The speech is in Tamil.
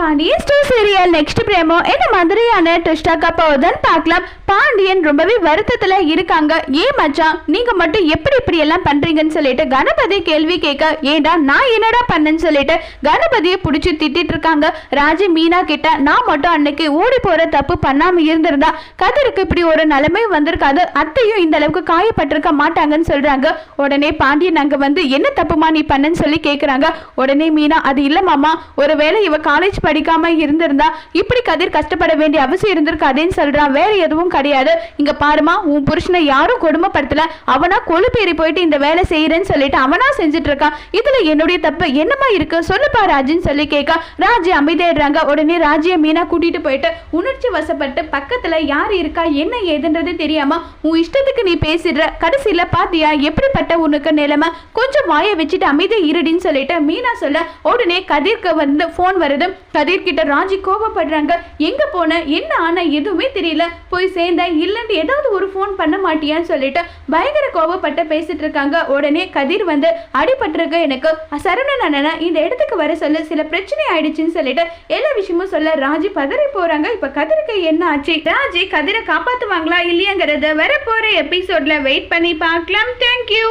Pandian store serial next promo என்ன மாதிரியான ட்விஸ்டாக்கா போகுதுன்னு பார்க்கலாம். பாண்டியன் ரொம்பவே வருத்தத்துல இருக்காங்க. ஏன் மச்சான் நீங்க மட்டும் எப்படி இப்படி எல்லாம் பண்றீங்கன்னு சொல்லிட்டு கணபதி கேள்வி கேட்க ஏண்டா நான் என்னடா பண்ணேன்னு சொல்லிட்டு கணபதியை பிடிச்சி திட்டிட்டு இருக்காங்க. ராஜி மீனா கிட்ட நான் மட்டும் அன்னைக்கு ஓடி போற தப்பு பண்ணாம இருந்திருந்தா கதிருக்கு இப்படி ஒரு நிலைமை வந்திருக்காது. அத்தையும் இந்த அளவுக்கு காயப்பட்டிருக்க மாட்டாங்கன்னு சொல்றாங்க. உடனே பாண்டியன் அங்க வந்து என்ன தப்புமா நீ பண்ணன்னு சொல்லி கேக்குறாங்க. உடனே மீனா அது இல்ல மாமா. ஒருவேளை இவ காலேஜ் படிக்காம இருந்திருந்தா இப்படி கதிர் கஷ்டப்பட வேண்டிய அவசியம் இருந்திருக்காதுன்னு சொல்றான் வேற எதுவும் கிடையாது. இங்க பாருமா உன் புருஷனை யாரும் கொடுமைப்படுத்தல. அவனா கொழுப்பேறி போயிட்டு இந்த வேலை செய்யறேன்னு சொல்லிட்டு அவனா செஞ்சுட்டு இருக்கான் இதுல என்னுடைய தப்பு என்னமா இருக்கு? சொல்லுப்பா ராஜின்னு சொல்லி கேட்க ராஜி அமைதியாடுறாங்க உடனே ராஜியை மீனா கூட்டிட்டு போயிட்டு உணர்ச்சி வசப்பட்டு பக்கத்துல யார் இருக்கா என்ன ஏதுன்றது தெரியாம உன் இஷ்டத்துக்கு நீ பேசிடுற. கடைசியில பாத்தியா? எப்படிப்பட்ட உனக்கு நிலைமை? கொஞ்சம் வாயை வச்சுட்டு அமைதியா இருடின்னு சொல்லிட்டு மீனா சொல்ல உடனே கதிர்க்கு வந்து ஃபோன் வருது. கதிர் கிட்ட ராஜி கோபப்படுறாங்க. எங்க போன? என்ன ஆனா? எதுவுமே தெரியல. போய் சேர்ந்தேன் இல்லைன்னு ஏதாவது ஒரு ஃபோன் பண்ண மாட்டியான்னு சொல்லிட்டு பயங்கர கோபப்பட்ட பேசிட்டு இருக்காங்க. உடனே கதிர் வந்து அடிபட்டிருக்கு எனக்கு. சரவணன் அண்ணனை இந்த இடத்துக்கு வர சொல்ல. சில பிரச்சனை ஆயிடுச்சுன்னு சொல்லிட்டு எல்லா விஷயமும் சொல்ல ராஜி பதறி போறாங்க. இப்ப கதிருக்கு என்ன ஆச்சு? ராஜி கதிரை காப்பாத்துவாங்களா இல்லையாங்கிறத வர எபிசோட்ல வெயிட் பண்ணி பார்க்கலாம். தேங்க்யூ